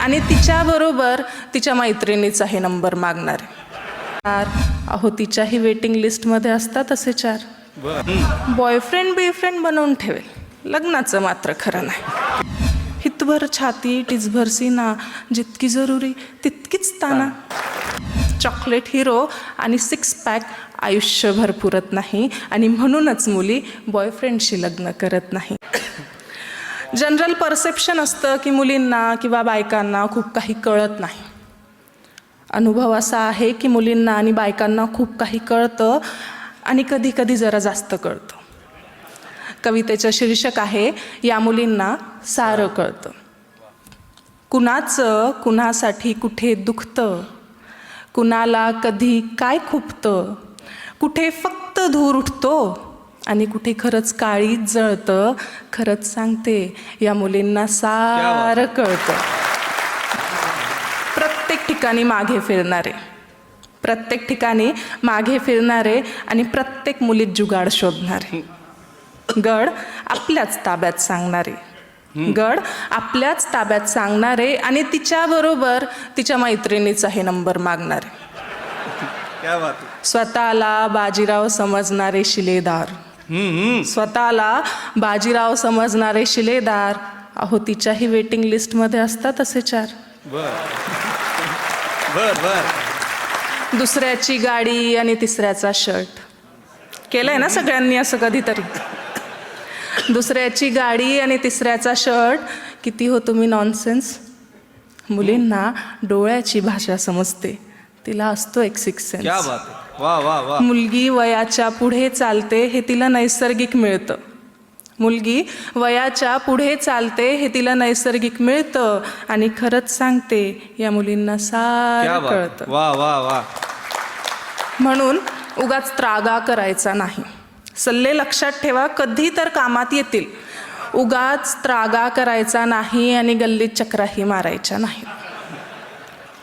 आणि तिच्याबरोबर तिच्या मैत्रिणीचा हे नंबर मागणार चार. अहो तिच्याही वेटिंग लिस्टमध्ये असतात असे चार. बॉयफ्रेंड बियफ्रेंड बनवून ठेवेल. लग्नाचं मात्र खरं नाही. हितभर छाती टिचभर सीना जितकी जरुरी तितकीच ताना. चॉकलेट हिरो आणि सिक्स पॅक आयुष्यभर पुरत नाही आणि म्हणूनच मुली बॉयफ्रेंडशी लग्न करत नाही. जनरल परसेप्शन असतं की मुलींना किंवा बायकांना खूप काही कळत नाही. अनुभव असा आहे की मुलींना आणि बायकांना खूप काही कळतं आणि कधी कधी जरा जास्त कळतं. कवितेचं शीर्षक आहे या मुलींना सारं कळतं. कुणाचं कुणासाठी कुठे दुखतं? कुणाला कधी काय खुपतं? कुठे फक्त धूर उठतो? आणि कुठे खरंच काळीच जळतं खरंच सांगते या मुलींना सारं कळतं. प्रत्येक ठिकाणी मागे फिरणारे प्रत्येक ठिकाणी मागे फिरणारे आणि प्रत्येक मुलीत जुगाड शोधणारे. गड आपल्याच ताब्यात सांगणारे. गड आपल्याच ताब्यात सांगणारे आणि तिच्याबरोबर तिच्या मैत्रिणीचा हे नंबर मागणारे. स्वतःला बाजीराव समजणारे शिलेदार. स्वतःला बाजीराव समजणारे शिलेदार. अहो तिच्याही वेटिंग लिस्टमध्ये असतात असे चार. बर. बर बर. दुसऱ्याची गाडी आणि तिसऱ्याचा शर्ट केलंय ना सगळ्यांनी असं कधीतरी? दुसऱ्याची गाडी आणि तिसऱ्याचा शर्ट किती हो तुम्ही नॉनसेन्स मुलींना डोळ्याची भाषा समजते. तिला असतो एक सिक्स सेन्स वा वा वा. मुलगी वयाच्या पुढे चालते हे तिला नैसर्गिक मिळतं. मुलगी वयाच्या पुढे चालते हे तिला नैसर्गिक मिळतं आणि खरंच सांगते या मुलींना सारं. कळतं. वा वा वा. म्हणून उगाच त्रागा करायचा नाही. सल्ले लक्षात ठेवा कधी तर कामात येतील. उगाच त्रागा करायचा नाही आणि गल्लीत चक्राही मारायच्या नाही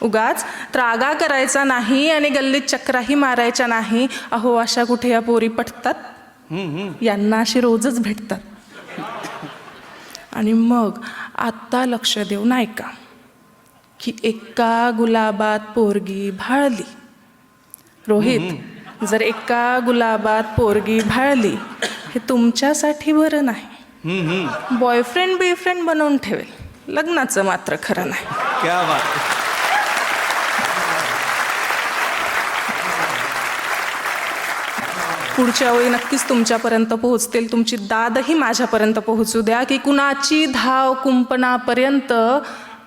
उगाच त्रागा करायचा नाही आणि गल्लीत चक्राही मारायच्या नाही. अहो अशा कुठे या पोरी पटतात. यांना अशी रोजच भेटतात. आणि मग आत्ता लक्ष देऊ नाही का की एका गुलाबात पोरगी भाळली. रोहित जर एका गुलाबात पोरगी भाळली हे तुमच्यासाठी बरं नाही. बॉयफ्रेंड बियफ्रेंड बनवून ठेवेल. लग्नाचं मात्र खरं नाही क्या बात है. पुढच्या वेळी नक्कीच तुमच्यापर्यंत पोहोचतील. तुमची दादही माझ्यापर्यंत पोहोचू द्या की कुणाची धाव कुंपणापर्यंत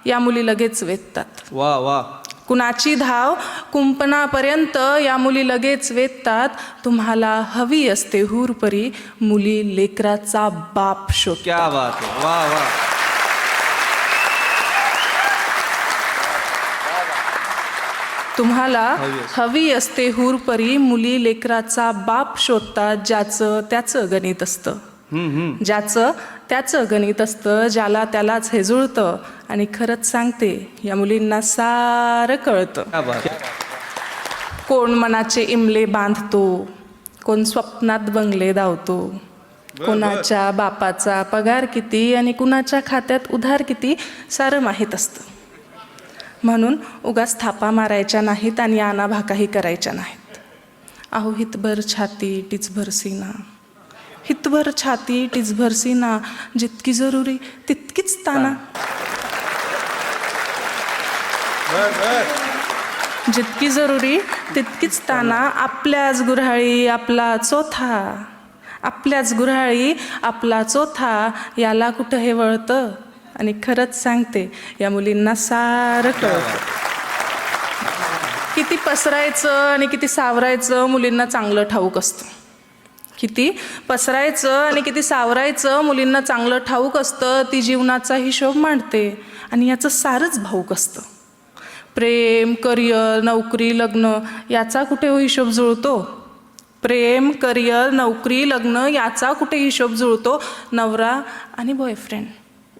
या मुली लगेच वेधतात. वा वा. कुणाची धाव कुंपणापर्यंत या मुली लगेच वेधतात. तुम्हाला हवी असते हुरपरी मुली लेकराचा बाप शोध क्या बात वा वा. तुम्हाला हवी असते. हवी असते हुरपरी मुली लेकराचा बाप शोधतात ज्याचं त्याचं गणित असतं. ज्याचं त्याचं गणित असतं ज्याला त्यालाच हे जुळतं आणि खरंच सांगते या मुलींना सारं कळतं. कोण मनाचे इमले बांधतो कोण स्वप्नात बंगले धावतो कोणाच्या बापाचा पगार किती आणि कुणाच्या खात्यात उधार किती सारं माहीत असतं म्हणून उगाच थापा मारायच्या नाहीत आणि आनाभाकाही करायच्या नाहीत. अहो हितभर छाती टिचभर सीना. हितभर छाती टिचभर सीना जितकी जरुरी तितकीच ताना. जितकी जरुरी तितकीच ताना. आपल्याच गुऱ्हाळी आपला चोथा आपल्याच गुऱ्हाळी आपला चोथा याला कुठं हे वळतं? आणि खरंच सांगते या मुलींना सारं कळतं. किती पसरायचं आणि किती सावरायचं मुलींना चांगलं ठाऊक असतं. किती पसरायचं आणि किती सावरायचं मुलींना चांगलं ठाऊक असतं ती जीवनाचा हिशोब मांडते आणि याचं सारंच भाऊक असतं. प्रेम करिअर नोकरी लग्न याचा कुठे हिशोब जुळतो? प्रेम करिअर नोकरी लग्न याचा कुठे हिशोब जुळतो? नवरा आणि बॉयफ्रेंड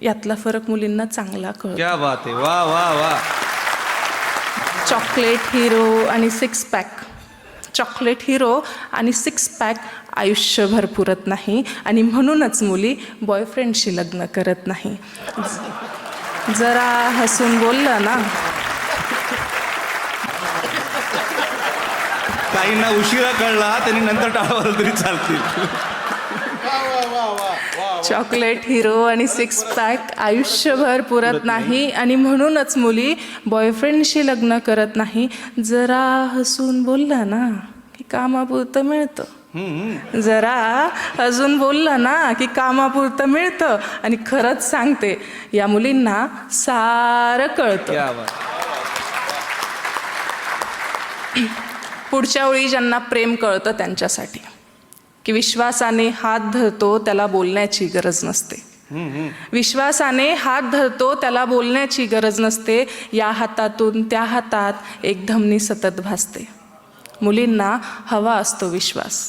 यातला फरक मुलींना चांगला कळतो. क्या बात है वा वा वा. चॉकलेट हिरो आणि सिक्स पॅक चॉकलेट हिरो आणि सिक्स पॅक आयुष्यभर पुरत नाही आणि म्हणूनच मुली बॉयफ्रेंडशी लग्न करत नाही. जरा हसून बोललं ना. काहींना उशिरा कळला त्यांनी नंतर टाळावर तरी चालतील. चॉकलेट हिरो आणि सिक्स पॅक आयुष्यभर पुरत नाही. आणि म्हणूनच मुली बॉयफ्रेंडशी लग्न करत नाही. जरा हसून बोललं ना की कामापुरतं मिळतं. जरा अजून बोललं ना की कामापुरतं मिळतं. आणि खरंच सांगते या मुलींना सारं कळतं. पुढच्या वेळी ज्यांना प्रेम कळतं त्यांच्यासाठी. की विश्वासाने हात धरतो त्याला बोलण्याची गरज नसते. विश्वासाने हात धरतो त्याला बोलण्याची गरज नसते. या हातातून त्या हातात एक धमनी सतत भासते. मुलींना हवा असतो विश्वास.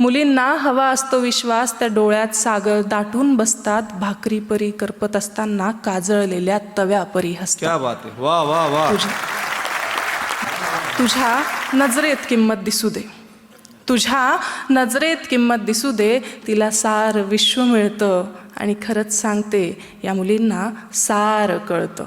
मुलींना हवा असतो विश्वास त्या डोळ्यात सागर दाटून बसतात भाकरी परी करपत असताना काजळलेल्या तव्यापरी हसतात. वा वा. तुझ्या तुझ्या नजरेत किंमत दिसू दे. तुझ्या नजरेत किंमत दिसू दे तिला सार विश्व मिळतं. आणि खरंच सांगते या मुलींना सार कळतं.